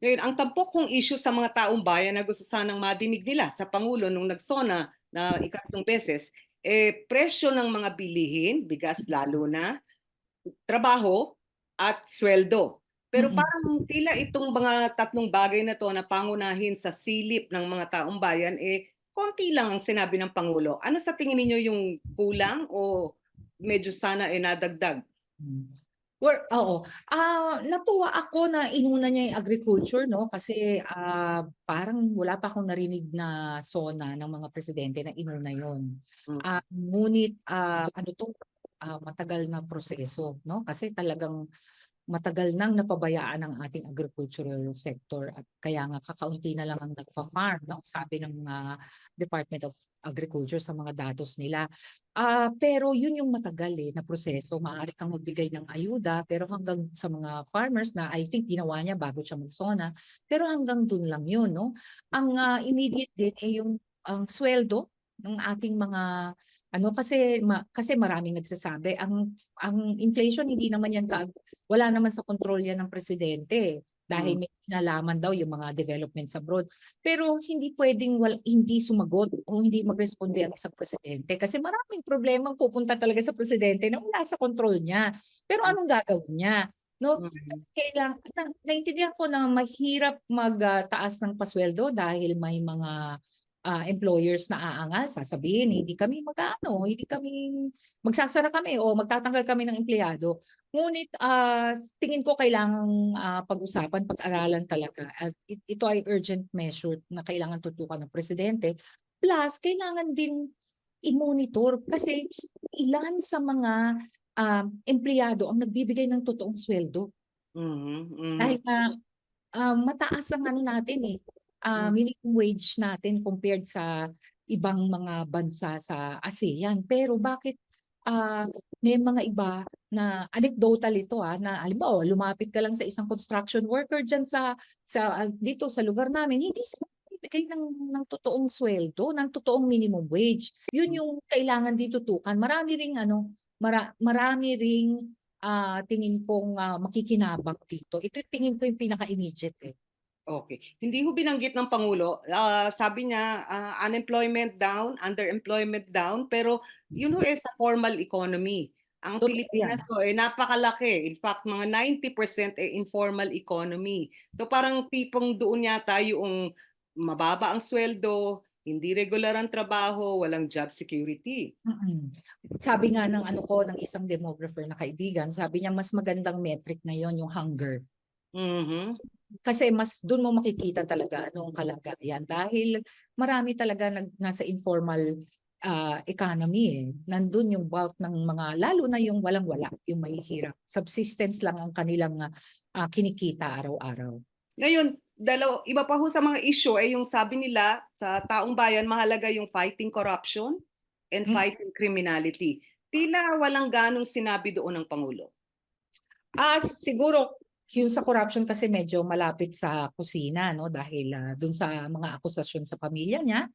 Ngayon, ang tampok kong issue sa mga taong bayan na gusto sanang madinig nila sa Pangulo nung nagsona na ikatlong beses, eh, presyo ng mga bilihin, bigas lalo na, trabaho at sweldo. Pero parang tila itong mga tatlong bagay na to na pangunahin sa silip ng mga taong bayan, eh, konti lang ang sinabi ng Pangulo. Ano sa tingin ninyo yung kulang o medyo sana eh nadagdag? Hmm. Wor oo. Ah, natuwa ako na inuna niya yung agriculture 'no, kasi, ah, parang wala pa akong narinig na SONA ng mga presidente na inuna yun. Hmm. Ah, ngunit, ah, ano 'to, ah, matagal na proseso 'no, kasi talagang matagal nang napabayaan ang ating agricultural sector at kaya nga kakaunti na lang ang nagfa-farm 'no, sabi ng, ah, Department of Agriculture sa mga datos nila. Ah, pero yun yung matagal, eh, na proseso. Maaari kang magbigay ng ayuda pero hanggang sa mga farmers na I think ginawa niya bago siya mag-SONA, pero hanggang dun lang yun 'no. Ang, ah, immediate din, eh, yung ang sweldo ng ating mga ano kasi ma kasi maraming nagsasabi ang ang inflation hindi naman yan kaag wala naman sa kontrol yan ng presidente dahil Hmm. may kinalaman daw yung mga developments abroad. Pero hindi puwedeng wal hindi sumagot o hindi magresponde ang isang presidente kasi maraming problemang pupunta talaga sa presidente na wala sa kontrol niya. Pero anong gagawin niya 'no? Mm. Kailang na naintindihan ko na mahirap mag, ah, taas ng pasweldo dahil may mga, ah, employers na aangal, sasabihin hindi kami mag-aano, hindi kami magsasara kami o magtatanggal kami ng empleyado. Ngunit, ah, tingin ko kailangang, ah, pag-usapan, pag-aralan talaga at it ito ay urgent measure na kailangan tutukan ng presidente. Plus kailangan din i-monitor kasi ilan sa mga, um, empleyado ang nagbibigay ng totoong sweldo. Mhm, hmm. Dahil nga, ah, mataas ang ano natin, eh, Hmm. minimum wage natin compared sa ibang mga bansa sa ASEAN. Pero bakit, ah, may mga iba na anecdotal ito, ah, na halimbawa lumapit ka lang sa isang construction worker diyan sa sa, ah, dito sa lugar namin, hindi sila nagbibigay ng ng totoong sweldo, ng totoong minimum wage. Yun Hmm. yung kailangan din tutukan. Marami ring ano, mara marami ring, ah, tingin kong, ah, makikinabang dito. Ito tingin ko yung pinaka-immediate, eh. Okey. Hindi ho binanggit ng Pangulo, ah, sabi niya, ah, unemployment down, underemployment down, pero yun ho, eh, sa formal economy. Ang Totoo Pilipinas yan. ho, eh, napakalaki. In fact, mga 90% eh, informal economy. So parang tipong doon yata yoong mababa ang sweldo, hindi regular ang trabaho, walang job security. Mm. Sabi nga ng ano ko, ng isang demographer na kaibigan, sabi niya mas magandang metric ngayon yung hunger. Mhm. Kasi mas dun mo makikita talaga ano ang kalagayan dahil marami talaga nag nasa informal, ah, economy, eh. Nandun yung bulk ng mga lalo na yung walang-wala, yung mahihirap. Subsistence lang ang kanilang, ah, ah, kinikita araw-araw. Ngayon, dalaw iba pa ho sa mga issue, eh, yung sabi nila sa taong bayan mahalaga yung fighting corruption and Hmm. fighting criminality. Tila walang ganong sinabi doon ng Pangulo. Ah, siguro yung sa corruption kasi medyo malapit sa kusina 'no, dahil, ah, dun sa mga akusasyon sa pamilya niya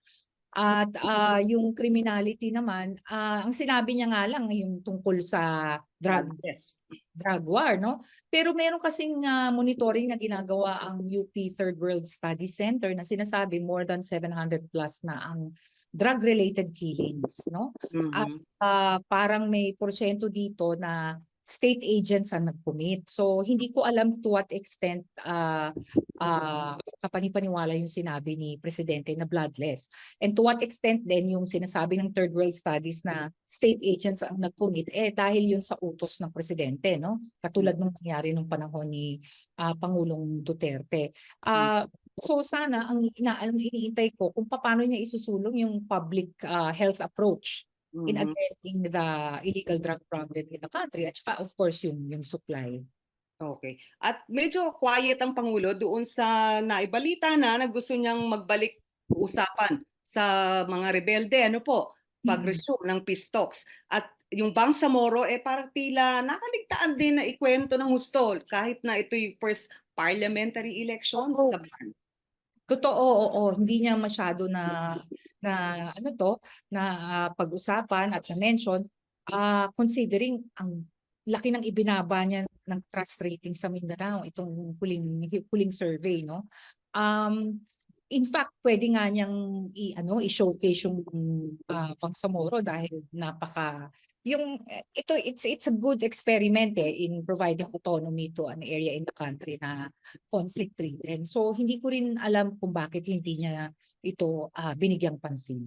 at, ah, yung criminality naman, ah, ang sinabi niya nga lang yung tungkol sa drug Yes. drug war 'no. Pero meron kasing, ah, monitoring na ginagawa ang UP Third World Study Center na sinasabi more than 700 plus na ang drug-related killings 'no. At, Mhm. ah, parang may porsiyento dito na state agents ang nag-commit. So hindi ko alam to what extent, ah, ah, kapani-paniwala yung sinabi ni presidente na bloodless. And to what extent din yung sinasabi ng Third World Studies na state agents ang nag-commit, eh, dahil yun sa utos ng presidente 'no. Katulad nung nangyari nung panahon ni, ah, Pangulong Duterte. Ah, so sana ang ina ang iniintay ko kung papaano niya isusulong yung public, ah, health approach in Mhm. addressing the illegal drug problem in the country at saka of course yung yung supply. Okey. At medyo quiet ang Pangulo doon sa naibalita na na gusto niyang magbalik usapan sa mga rebelde, ano po, pag-resume ng peace talks. At yung Bangsamoro, eh, parang tila nakaligtaan din na ikuwento ng husto kahit na ito'y first parliamentary elections sa Bataan. Totoo, oo. Hindi niya masyado na na ano 'to, na, ah, pag-usapan at na-mention, ah, considering ang laki ng ibinaba niya ng trust rating sa Mindanao itong huling huling survey no. Um in fact pwede nga niyang i ano i-showcase yung ah, Bangsamoro dahil napaka yung eh, ito it's it's a good experiment eh in providing autonomy to an area in the country na conflict ridden. So hindi ko rin alam kung bakit hindi niya ito ah, binigyang pansin.